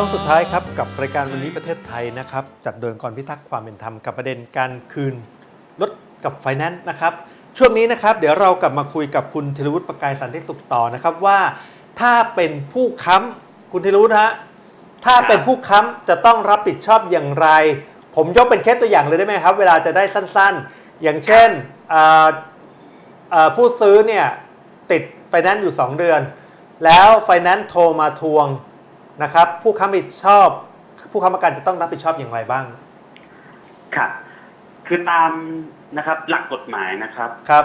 ช่วงสุดท้ายครับกับรายการวันนี้ประเทศไทยนะครับจัดโดยองค์กรพิทักษ์ความเป็นธรรมกับประเด็นการคืนรถกับไฟแนนซ์นะครับช่วงนี้นะครับเดี๋ยวเรากลับมาคุยกับคุณธีรวุฒิประกายสันติสุขต่อนะครับว่าถ้าเป็นผู้ค้ำคุณธีรวุฒิฮะถ้าเป็นผู้ค้ำจะต้องรับผิดชอบอย่างไร ผมยกเป็นเคสตัวอย่างเลยได้ไหมครับ เวลาจะได้สั้นๆ อย่างเช่นผู้ซื้อเนี่ยติดไฟแนนซ์อยู่ 2 เดือน แล้วไฟแนนซ์โทรมาทวง นะครับ ผู้ค้ำผิดชอบ ผู้ค้ำประกันจะต้องรับผิดชอบอย่างไรบ้างครับคือตามนะครับ หลักกฎหมายนะครับ ครับ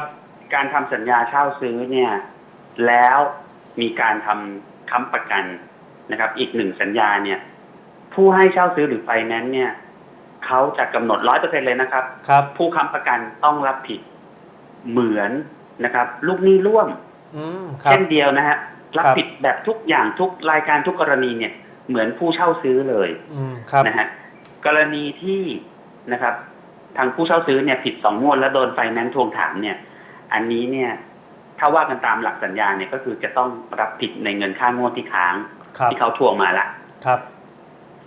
การทำสัญญาเช่าซื้อเนี่ย แล้วมีการทำค้ำประกันนะครับ อีกหนึ่งสัญญาเนี่ย ผู้ให้เช่าซื้อหรือไฟแนนซ์เนี่ยเขาจะกำหนดร้อยเปอร์เซ็นเลยนะครับ ครับ ผู้ค้ำประกันต้องรับผิดเหมือนนะครับ ลูกหนี้ร่วม อืม ครับ เช่นเดียวนะฮะรับครับผิด แบบทุกอย่างทุกรายการทุกกรณีเนี่ยเหมือนผู้เช่าซื้อเลยอืมครับนะฮะกรณีที่นะครับ ทางผู้เช่าซื้อเนี่ยผิดสองงวดแล้วโดนไฟแนนซ์ทวงถามเนี่ย อันนี้เนี่ย ถ้าว่ากันตามหลักสัญญาเนี่ยก็คือจะต้องรับผิดในเงินค่างวดที่ค้างครับที่เขาทวงมาละครับ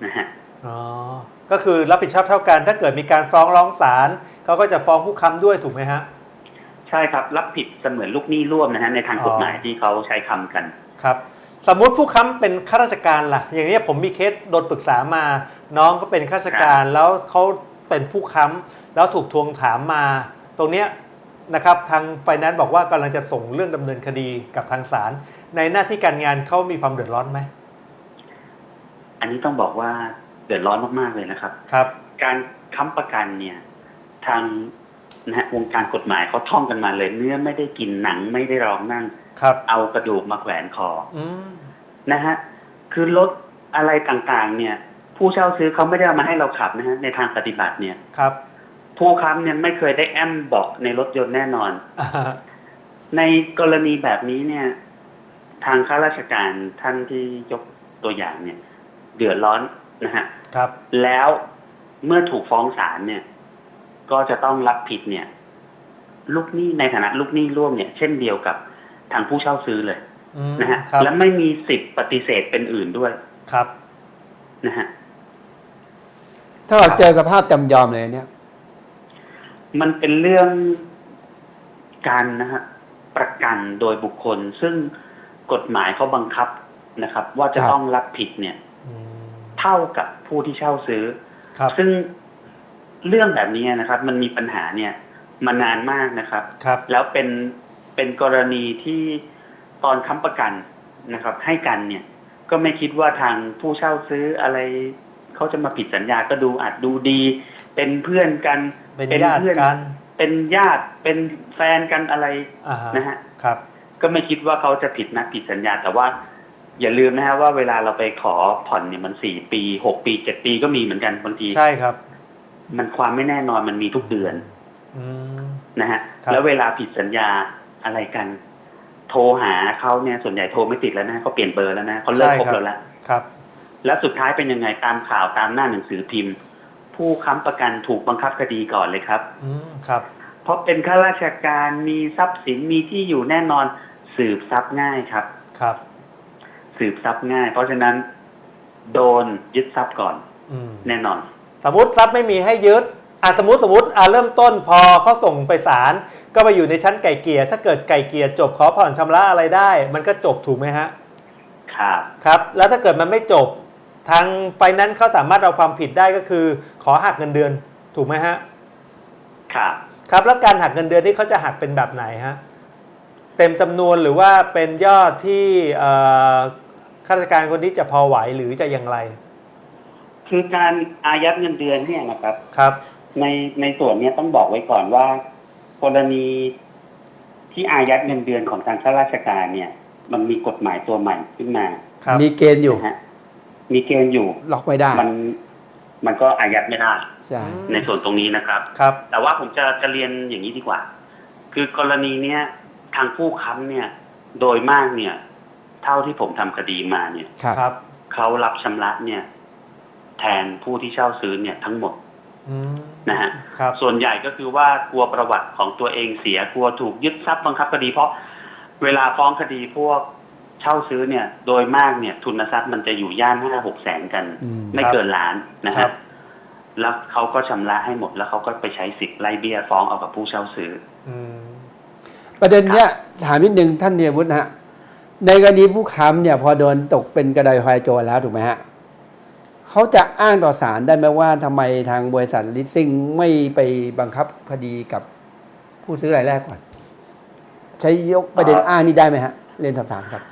นะฮะอ๋อก็คือรับผิดชอบเท่ากัน ถ้าเกิดมีการฟ้องร้องศาลเขาก็จะฟ้องผู้ค้ำด้วยถูกไหมฮะใช่ครับรับผิดเสมือนลูกหนี้ร่วมนะฮะในทางอ๋อกฎหมายที่เขาใช้คำกัน ครับสมมุติผู้ค้ำเป็นข้าราชการล่ะ อย่างนี้ยผมมีเคสโดนปรึกษามา น้องก็เป็นข้าราชการแล้วเขาเป็นผู้ค้ำแล้วถูกทวงถามมา ตรงเนี้ยนะครับทางไฟแนนซ์บอกว่ากำลังจะส่งเรื่องดำเนินคดีกับทางศาลในหน้าที่การงานเขามีความเดือดร้อนไหมอันนี้ต้องบอกว่าเดือดร้อนมากๆเลยนะครับ ครับ การค้ำประกันเนี่ย ทางนะฮะวงการกฎหมายเขาท่องกันมาเลย เนื้อไม่ได้กินหนังไม่ได้รองนั่ง ครับ เอากระดูกมาแขวนคออืมนะฮะคือรถอะไรต่างๆ เนี่ย ผู้เช่าซื้อเขาไม่ได้เอามาให้เราขับนะฮะในทางปฏิบัติเนี่ยครับ ผู้ค้ำเนี่ยไม่เคยได้แอมเบอกในรถยนต์แน่นอนอ่าในกรณีแบบนี้เนี่ย ทางข้าราชการท่านที่ยกตัวอย่างเนี่ย เดือดร้อนนะฮะครับ แล้วเมื่อถูกฟ้องศาลเนี่ย ก็จะต้องรับผิดเนี่ย ลูกหนี้ในฐานะลูกหนี้ร่วมเนี่ย เช่นเดียวกับ ทางผู้เช่าซื้อเลยอืมนะฮะครับและไม่มีสิทธิ์ปฏิเสธเป็นอื่นด้วยครับนะฮะถ้าเราเจอสภาพจำยอมเลยเนี่ย มันเป็นเรื่องการนะฮะประกันโดยบุคคล ซึ่งกฎหมายเขาบังคับนะครับ ว่าจะครับต้องรับผิดเนี่ยอืมเท่ากับผู้ที่เช่าซื้อครับซึ่งเรื่องแบบนี้นะครับ มันมีปัญหาเนี่ย มานานมากนะครับครับแล้วเป็น เป็นกรณีที่ตอนค้ำประกันนะครับ ให้กันเนี่ย ก็ไม่คิดว่าทางผู้เช่าซื้ออะไรเขาจะมาผิดสัญญาก็ดูอาจดูดี เป็นเพื่อนกันเป็นญาติเพื่อนกัน เป็นญาติเป็นแฟนกันอะไรอ่าฮะนะฮะครับ ก็ไม่คิดว่าเขาจะผิดนัดผิดสัญญาแต่ว่าอย่าลืมนะฮะว่าเวลาเราไปขอผ่อนเนี่ยมันสี่ปีหกปีเจ็ดปีก็มีเหมือนกันบางทีใช่ครับ มันความไม่แน่นอนมันมีทุกเดือนอืมนะฮะครับแล้วเวลาผิดสัญญา อะไรกัน โทรหาเขาเนี่ยส่วนใหญ่โทรไม่ติดแล้วนะเขาเปลี่ยนเบอร์แล้วนะเขาเลิกคบเราแล้วครับ แล้วสุดท้ายเป็นยังไงตามข่าวตามหน้าหนังสือพิมพ์ ผู้ค้ำประกันถูกบังคับคดีก่อนเลยครับ อืมครับ เพราะเป็นข้าราชการมีทรัพย์สินมีที่อยู่แน่นอนสืบทรัพย์ง่ายครับ ครับ สืบทรัพย์ง่าย เพราะฉะนั้น โดนยึดทรัพย์ก่อน อืมแน่นอน สมมติทรัพย์ไม่มีให้ยึด อะสมมติสมมติอะเริ่มต้นพอเขาส่งไปศาลก็ไปอยู่ในชั้นไก่เกลี่ยถ้าเกิดไก่เกลี่ยจบขอผ่อนชำระอะไรได้ มันก็จบถูกไหมฮะครับครับ แล้วถ้าเกิดมันไม่จบ ทางไฟแนั้นซ์เขาสามารถเอาความผิดได้ก็คือ ขอหักเงินเดือนถูกไหมฮะครับครับ แล้วการหักเงินเดือนนี่เขาจะหักเป็นแบบไหนฮะเต็มจำนวนหรือว่าเป็นยอดที่เอ่อข้าราชการคนนี้จะพอไหวหรือจะอย่างไรคือการอายัดเงินเดือนเนี่ยนะครับ ครับ ในในส่วนเนี้ยต้องบอกไว้ก่อนว่ากรณีที่อายัดเงินเดือนของทางข้าราชการเนี่ย มันมีกฎหมายตัวใหม่ขึ้นมาครับมีเกณฑ์อยู่ นะฮะมีเกณฑ์อยู่ ล็อกไม่ได้มันมันก็อายัดไม่ได้ ใช่อืมในส่วนตรงนี้นะครับ ครับ แต่ว่าผมจะจะเรียนอย่างนี้ดีกว่า คือกรณีเนี้ยทางผู้ค้ำเนี่ย โดยมากเนี่ย เท่าที่ผมทำคดีมาเนี่ยครับ ครับ เขารับชำระเนี่ย แทนผู้ที่เช่าซื้อเนี่ยทั้งหมดอืม นะฮะครับ ส่วนใหญ่ก็คือว่ากลัวประวัติของตัวเองเสียกลัวถูกยึดทรัพย์บังคับคดี เพราะเวลาฟ้องคดีพวกเช่าซื้อเนี่ย โดยมากเนี่ย ทุนทรัพย์มันจะอยู่ย่านห้าหกแสนกัน อืมไม่เกินล้านนะครัฮะบแล้วเขาก็ชำระให้หมดแล้วเขาก็ไปใช้สิทธิ์ไล่เบี้ยฟ้องเอากับผู้เช่าซื้อ อืมประเด็นเนี้ยถามนิดนึงท่านเนียวุฒินะฮะในกรณีผู้ค้ำเนี่ยพอโดนตกเป็นกระไดพลายโจรแล้วถูกไหมฮะ เขาจะอ้างต่อศาลได้ไหมว่าทำไมทางบริษัทลิสซิ่งไม่ไปบังคับคดีกับผู้ซื้อรายแรกก่อน ใช้ยกประเด็นอ้างนี่ได้ไหมฮะ เรียนสอบถามครับ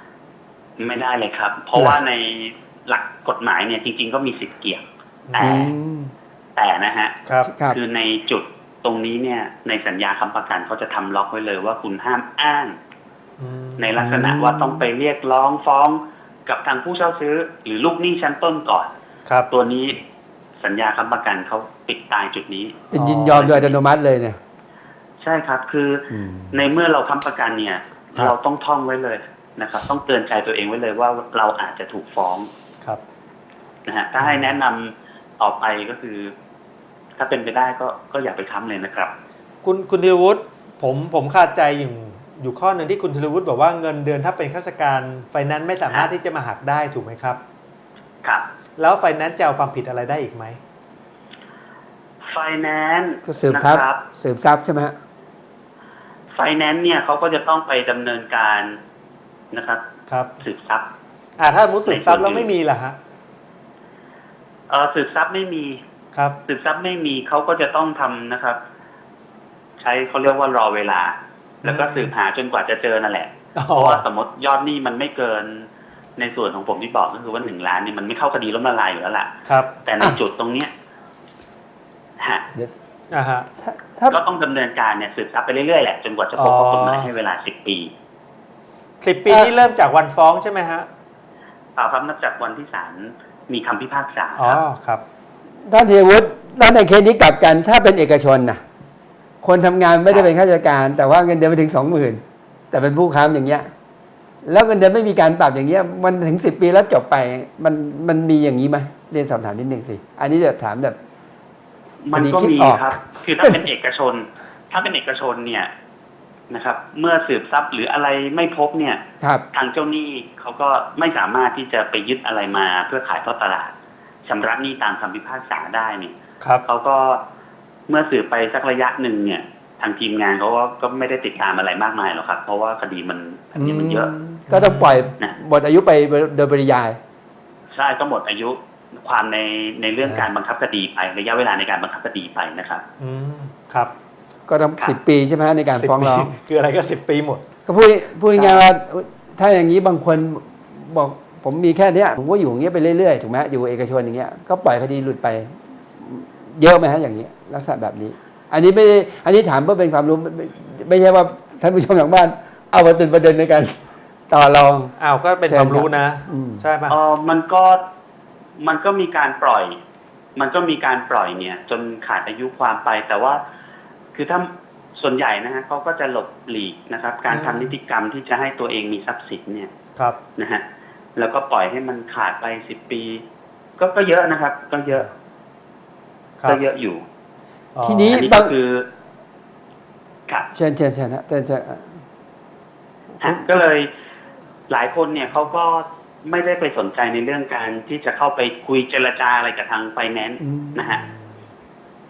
ไม่ได้เลยครับ เพราะว่าในหลักกฎหมายเนี่ยจริง ๆ ก็มีสิทธิ์เกี่ยงแต่อืมแต่นะฮะครับครับคือในจุดตรงนี้เนี่ย ในสัญญาค้ำประกันเขาจะทำล็อกไว้เลยว่าคุณห้ามอ้างอืมในลักษณะว่าต้องไปเรียกร้องฟ้องกับทางผู้เช่าซื้อ หรือลูกหนี้ชั้นต้นก่อน ครับ ตัวนี้สัญญาค้ำประกันเขาปิดตายจุดนี้ เป็นยินยอมโดยอัตโนมัติเลยเนี่ย ใช่ครับ คืออมในเมื่อเราค้ำประกันเนี่ย ครับ เราต้องท่องไว้เลยนะครับ ต้องเตือนใจตัวเองไว้เลยว่าเราอาจจะถูกฟ้องครับ นะฮะถ้าให้แนะนำต่อไปก็คือ ถ้าเป็นไปได้ก็ก็อย่าไปค้ำเลยนะครับ คุณคุณธีรวุฒิผมผมคาใจอยู่อยู่ข้อหนึ่งที่คุณธีรวุฒิบอกว่าเงินเดือนถ้าเป็นข้าราชการไฟแนนซ์ไม่สามารถที่จะมาหักได้ถูกไหมครับ ครับ แล้วไฟแนนซ์จะเอาความผิดอะไรได้อีกไหมไฟแนนซ์ก็สืบนะทรัพย์ครับสืบทรัพย์ใช่ไหมฮะไฟแนนซ์เนี่ยเขาก็จะต้องไปดำเนินการนะครับ ครับสืบทรัพย์ อ่าถ้ามุดสืบทรัพย์แล้วไม่มีล่ะฮะเออสืบทรัพย์ไม่มี ครับ สืบทรัพย์ไม่มีเขาก็จะต้องทำนะครับ ใช้เขาเรียกว่ารอเวลา แล้วก็อืมสืบหาจนกว่าจะเจอนั่นแหละ อ๋เพอราะว่าสมมติยอดหนี้มันไม่เกิน ในส่วนของผมที่บอกก็คือว่าหนึ่งล้านเนี่ยมันไม่เข้าคดีล้มละลายอยู่แล้วล่ะ ครับ แต่ในจุดตรงเนี้ยฮะอ่าฮะถ้าถ้าก็ต้องดำเนินการเนี่ยสืบทรัพย์ไปเรื่อยๆแหละจนกว่าจะพบว่าอ๋อกฎหมายให้เวลาสิบปีสิบปีนี่เริ่มจากวันฟ้องใช่ไหมฮะเปล่าครับนับจากวันที่ศาลมีคำพิพากษาอ๋อครับครับท่านเทวุฒิแล้วในเคสนี้กลับกันถ้าเป็นเอกชนนะคนทำงานไม่ได้เป็นข้าราชการ แต่ว่าเงินเดือนไปถึงสองหมื่นแต่เป็นผู้ค้ำอย่างเงี้ย แล้วเงินเดือนไม่มีการปรับอย่างเงี้ยมันถึงสิบปีแล้วจบไป มันมันมีอย่างนี้ไหมเรียนสอบถามนิดนึงสิ อันนี้จะถามแบบ มันก็อันนี้คิดมีออกครับ คือถ้าเป็นเอกชน ถ้าเป็นเอกชนเนี่ยนะครับ เมื่อสืบทรัพย์หรืออะไรไม่พบเนี่ยครับทางเจ้าหนี้เขาก็ไม่สามารถที่จะไปยึดอะไรมาเพื่อขายทอดตลาดชำระหนี้ตามคำพิพากษาได้เนี่ยครับเขาก็เมื่อสืบไปสักระยะหนึ่งเนี่ย ทางทีมงานเขาก็ก็ไม่ได้ติดตามอะไรมากมายหรอกครับ เพราะว่าคดีมันคดีมันเยอะ ก็ต้องปล่อยนะ หมดอายุไปโดยปริยาย ใช่ก็หมดอายุความในในเรื่องการบังคับคดีไประยะเวลาในการบังคับคดีไปนะครับ อืมครับก็ต้องครับสิบปีใช่ไหมฮะในการฟ้องร้อง10ปีคืออะไรก็สิบปีหมด ก็พูดพูดง่ายๆว่าถ้าอย่างนี้บางคนบอกผมมีแค่เนี้ยผมก็อยู่อย่างเงี้ยไปเรื่อยๆถูกไหมอยู่เอกชนอย่างเงี้ยก็ปล่อยคดีหลุดไป เยอะไหมฮะอย่างนี้ยลักษณะแบบนี้ อันนี้ไม่ได้อันนี้ถามเพื่อเป็นความรู้ไม่ไม่ไม่ใช่ว่าท่านผู้ชมทางบ้านเอามาตื่นประเด็นในการ ต่อรอง อ้าวก็เป็นเชิญความรู้นะ อืม ใช่ปะเออมันก็มันก็มีการปล่อย มันก็มีการปล่อยเนี่ย จนขาดอายุความไป แต่ว่า คือถ้าส่วนใหญ่นะฮะเขาก็จะหลบหลีกนะครับ การทำนิติกรรมที่จะให้ตัวเองมีทรัพย์สินเนี่ยครับ นะฮะแล้วก็ปล่อยให้มันขาดไปสิบปี ก็ก็เยอะนะครับ ก็เยอะครับก็เยอะอยู่อ๋อทีนี้ อันนี้บาก็งคือครับ เชิญเชิญเชิญฮะเชิญเชิญ ฮะก็เลย หลายคนเนี่ยเขาก็ไม่ได้ไปสนใจในเรื่องการที่จะเข้าไปคุยเจรจาอะไรกับทางไฟแนนซ์อืมนะฮะ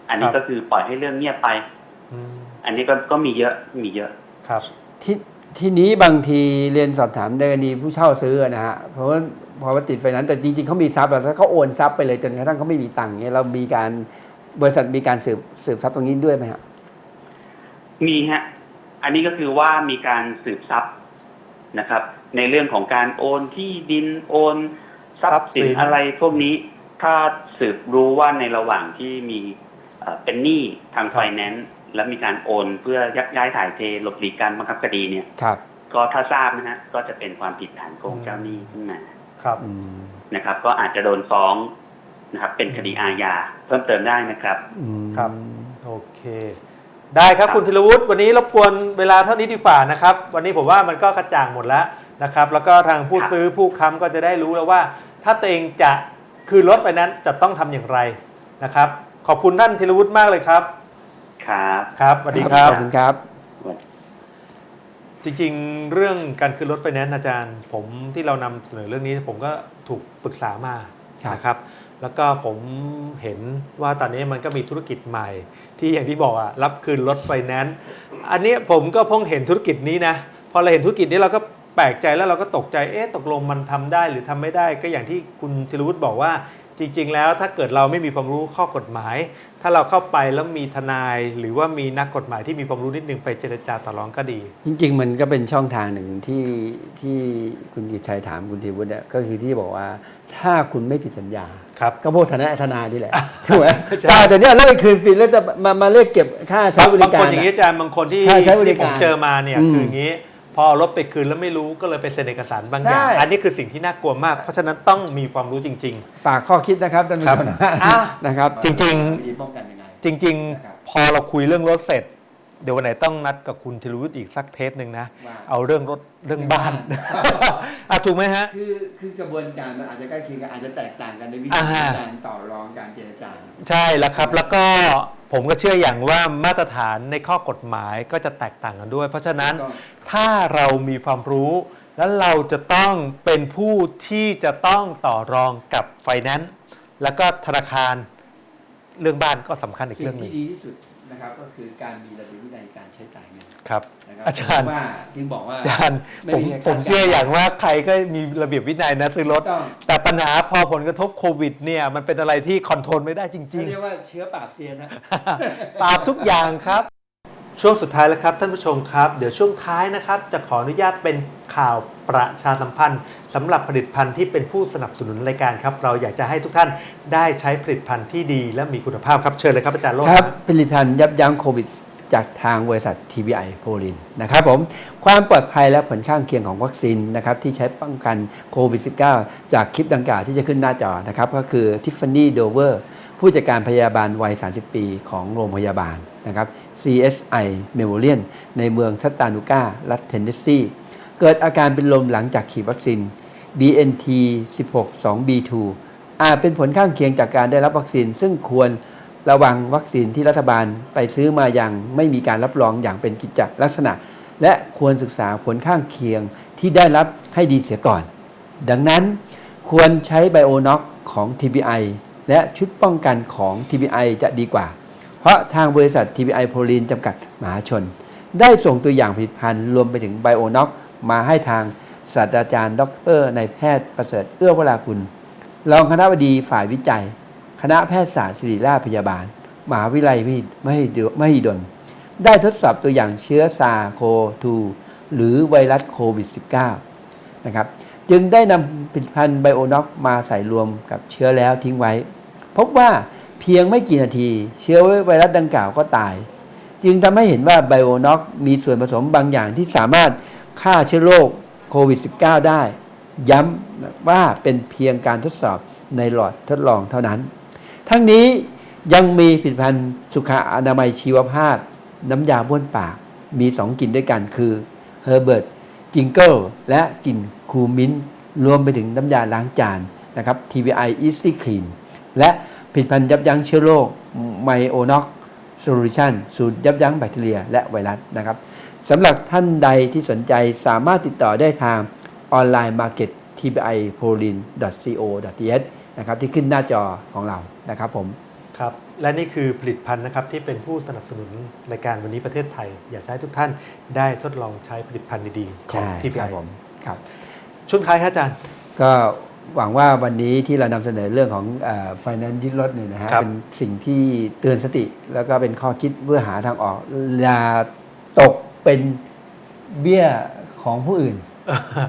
อันนี้ก็คือปล่อยให้เรื่องเงียบไปอืมอันนี้ก็ก็มีเยอะมีเยอะครับ ทีทีนี้บางทีเรียนสอบถามในกรณีผู้เช่าซื้อนะฮะ เพราะว่าพอว่าติดไฟนั้นซ์แต่จริงๆเขามีทรัพย์แล้วถ้าเขาโอนทรัพย์ไปเลยจนกระทั่งเขาไม่มีตังค์เนี่ยเรามีการบริษัทมีการสืบสืบทรัพย์ตรงนี้ด้วยไหมฮะมีฮะ อันนี้ก็คือว่ามีการสืบทรัพย์นะครับ ในเรื่องของการโอนที่ดินโอนทรัพย์สินทรัพย์สิน อะไรพวกนี้ ถ้าสืบรู้ว่าในระหว่างที่มีเอ่อเป็นหนี้ทางไฟแนนซ์และมีการโอนเพื่อยักย้ายถ่ายเทหลบหลีกการบังคับคดีเนี่ย ครับก็ถ้าทราบนะฮะก็จะเป็นความผิดฐานโกงเจ้าหนี้ขึ้นมา ครับอืมนะครับ ก็อาจจะโดนฟ้องนะครับ เป็นคดีอาญาเพิ่มเติมได้นะครับ อืม ครับ โอเค ได้ครับคุณธีรวุฒิวันนี้รบกวนเวลาเท่านี้ดีกว่านะครับ วันนี้ผมว่ามันก็กระจ่างหมดแล้ว นะครับ แล้วก็ทางผู้ครับซื้อผู้ค้ำก็จะได้รู้แล้วว่า ถ้าตัวเองจะคืนรถไปนั้นจะต้องทำอย่างไรนะครับ ขอบคุณท่านธีรวุฒิมากเลยครับ ครับครับสวัสดีครับขอบคุณครับ จริงๆ เรื่องการคืนรถไฟแนนซ์อาจารย์ ผมที่เรานำเสนอเรื่องนี้ผมก็ถูกปรึกษามาครับนะครับแล้วก็ผมเห็นว่าตอนนี้มันก็มีธุรกิจใหม่ ที่อย่างที่บอกอะรับคืนรถไฟแนนซ์อันนี้ผมก็เพิ่งเห็นธุรกิจนี้นะพอเราเห็นธุรกิจนี้เราก็ แปลกใจแล้วเราก็ตกใจ เอ๊ะ ตกลงมันทำได้หรือทำไม่ได้ ก็อย่างที่คุณธีรวุฒิบอกว่า จริง ๆ แล้วถ้าเกิดเราไม่มีความรู้ข้อกฎหมาย ถ้าเราเข้าไปแล้วมีทนาย หรือว่ามีนักกฎหมายที่มีความรู้นิดนึงไปเจรจาต่อรองก็ดี จริง ๆ มันก็เป็นช่องทางหนึ่งที่ที่คุณกิจชัยถามคุณธีวุฒิเนี่ยก็คือที่บอกว่าถ้าคุณไม่ผิดสัญญาครับก็พวกฐานะทนายนี่แหละถูกไหมใช่แต่แต่เนี้ยเลิกคืนฟรีแล้วจะมามาเรียกเก็บค่าใช้บริบางกาครนอย่างนี้อะอาจารย์บางคนที่ใช่ใช้บริที่การผมเจอมาเนี่ยอืมคืออย่างนี้ พอเอารถไปคืนแล้วไม่รู้ก็เลยไปเซ็นเอกสารบางอย่าง ใช่ อันนี้คือสิ่งที่น่ากลัวมาก เพราะฉะนั้นต้องมีความรู้จริง ฝากข้อคิดนะครับท่านผู้ชมนะอะ นะครับ จริงวิธีป้องกันยังไง ๆ จริงนะครับ ๆ พอเราคุยเรื่องรถเสร็จ เดี๋ยววันไหนต้องนัดกับคุณธีรวุฒิอีกสักเทปหนึ่งนะ ว่า เอาเรื่องรถเรื่องบ้าน อะถูกไหมฮะ คือคือกระบวนการมันอาจจะใกล้เคียงกันอาจจะแตกต่างกันในวิธีอ่าฮะ การต่อรองการเจรจา ใช่แล้วครับ แล้วก็ ผมก็เชื่ออย่างว่ามาตรฐานในข้อกฎหมายก็จะแตกต่างกันด้วย เพราะฉะนั้นถูกต้องถ้าเรามีความรู้ แล้วเราจะต้องเป็นผู้ที่จะต้องต่อรองกับไฟแนนซ์แล้วก็ธนาคารเรื่องบ้านก็สำคัญอีกสิ่เรื่องงหนึ่ที่งดีที่สุดนะครับก็คือการมีระเบียบวินัยการใช้จ่ายเงินครับนะครับ อาจารย์ผมว่าจึงบอกว่าอาจารย์ไม่ผมมีใครคาดผมเชื่อการณ์อย่างว่าใครก็มีระเบียบวินัยนะซื้อรถถูกต้องแต่ปัญหาพอผลกระทบโควิดเนี่ยมันเป็นอะไรที่คอนโทรลไม่ได้จริเขางๆเรียกว่าเชื้อปราบเซียนนะปราบทุกอย่างครับ ช่วงสุดท้ายแล้วครับท่านผู้ชมครับ เดี๋ยวช่วงท้ายนะครับ จะขออนุญาตเป็นข่าวประชาสัมพันธ์สำหรับผลิตภัณฑ์ที่เป็นผู้สนับสนุนรายการครับ เราอยากจะให้ทุกท่านได้ใช้ผลิตภัณฑ์ที่ดีและมีคุณภาพครับเชิญเลยครับอาจารย์โลดครับผลิตภัณฑ์ยับยั้งโควิด จากทางบริษัท TBI โพลินนะครับผมความปลอดภัยและผลข้างเคียงของวัคซีนนะครับที่ใช้ป้องกันโควิด -19 จากคลิปดังกล่าวที่จะขึ้นหน้าจอนะครับก็คือทิฟฟานี่โดเวอร์ผู้จัดการพยาบาลวัย 30 ปีของโรงพยาบาลนะครับ CSI Memorial ในเมืองทัตตานุการัฐเทนเนสซีเกิดอาการเป็นลมหลังจากฉีดวัคซีน BNT 16 2B2 อาจเป็นผลข้างเคียงจากการได้รับวัคซีน ซึ่งควร ระวังวัคซีนที่รัฐบาลไปซื้อมาอย่างไม่มีการรับรองอย่างเป็นกิจจลักษณะ และควรศึกษาผลข้างเคียงที่ได้รับให้ดีเสียก่อน ดังนั้นควรใช้ไบโอน็อกของ TBI และชุดป้องกันของ TBI จะดีกว่า เพราะทางบริษัท TBI โพลีนจำกัดมหาชน ได้ส่งตัวอย่างผลิตภัณฑ์รวมไปถึงไบโอน็อกมาให้ทางศาสตราจารย์ ดรนายแพทย์ประเสริฐเอื้อวรากุลรองคณะบดีฝ่ายวิจัย ณะแพทยศาสตร์ศิริราชพยาบาลมหาวิทยาลัยมหิดล ได้ทดสอบตัวอย่างเชื้อซาโค2หรือไวรัสโควิด -19 นะครับ จึงได้นำผลิตภัณฑ์ไบโอน็อกมาใส่รวมกับเชื้อแล้วทิ้งไว้ พบว่าเพียงไม่กี่นาทีเชื้อไวรัสดังกล่าวก็ตาย จึงทำให้เห็นว่าไบโอน็อกมีส่วนผสมบางอย่างที่สามารถฆ่าเชื้อโรคโควิด -19 ได้ ย้ำว่าเป็นเพียงการทดสอบในหลอดทดลองเท่านั้น ทั้งนี้ยังมีผลิตภัณฑ์สุขอนามัยชีวภาพ น้ำยาบ้วนปากมี2กลิ่นด้วยกันคือ Herbert Jingle และกลิ่นคูมินรวมไปถึงน้ำยาล้างจานนะครับ TBI Easy Clean และผลิตภัณฑ์ยับยั้งเชื้อโรคไมโอนอกโซลูชันสูตรยับยั้งแบคทีเรีย และไวรัสนะครับสำหรับท่านใดที่สนใจสามารถติดต่อได้ทางออนไลน์มาร์เก็ต tbi polin co th นะครับที่ขึ้นหน้าจอของเรานะครับผมครับและนี่คือผลิตภัณฑ์นะครับที่เป็นผู้สนับสนุนรายการวันนี้ประเทศไทย อยากจะให้ทุกท่านได้ทดลองใช้ผลิตภัณฑ์ดีๆของใช่ TPI ครับผมครับช่วงท้ายครับอาจารย์ ก็หวังว่าวันนี้ที่เรานำเสนอเรื่องของไฟแนนซ์ยึดรถเนี่ยนะฮะครับเป็นสิ่งที่เตือนสติ แล้วก็เป็นข้อคิดเพื่อหาทางออกอย่าตกเป็นเบี้ยของผู้อื่น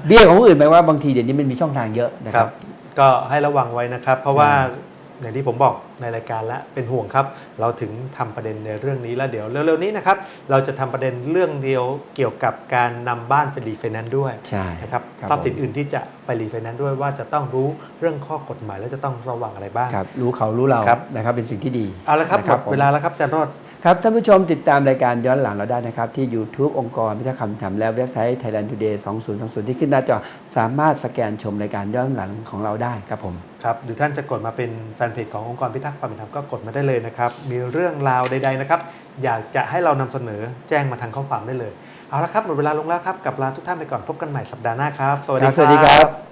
เบี้ยของผู้อื่นหมายว่าบางทีเดี๋ยวนี้มันมีช่องทางเยอะนะคครัรับบ ก็ให้ระวังไว้นะครับ เพราะว่าใช่อย่างที่ผมบอกในรายการแล้วเป็นห่วงครับ เราถึงทำประเด็นในเรื่องนี้แล้วเดี๋ยวเร็วๆนี้นะครับเราจะทำประเด็นเรื่องเดียวเกี่ยวกับการนำบ้านไปรีไฟแนนซ์ด้วยใช่นะครับครับทรัพย์สินผมอื่นที่จะไปรีไฟแนนซ์ด้วยว่าจะต้องรู้เรื่องข้อกฎหมายและจะต้องระวังอะไรบ้างครับรู้เขารู้เราครับนะครับเป็นสิ่งที่ดีเอาละครับนะหมดผมเวลาแล้วครับอาจารย์โรด ครับท่านผู้ชมติดตามรายการย้อนหลังเราได้นะครับ ที่ YouTube องค์กรพิทักษ์คำถามและเว็บไซต์ Thailand Today 2020 ที่ขึ้นหน้าจอ สามารถสแกนชมรายการย้อนหลังของเราได้ครับผมครับหรือท่านจะกดมาเป็นแฟนเพจขององค์กรพิทักษ์ความเป็นธรรมก็กดมาได้เลยนะครับ มีเรื่องราวใด ๆ นะครับ อยากจะให้เรานำเสนอแจ้งมาทางข้อความได้เลย เอาละครับหมดเวลาลงแล้วครับกับลาทุกท่านไปก่อนพบกันใหม่สัปดาห์หน้าครับ สวัสคดีรับคสวัสดีครัรับบ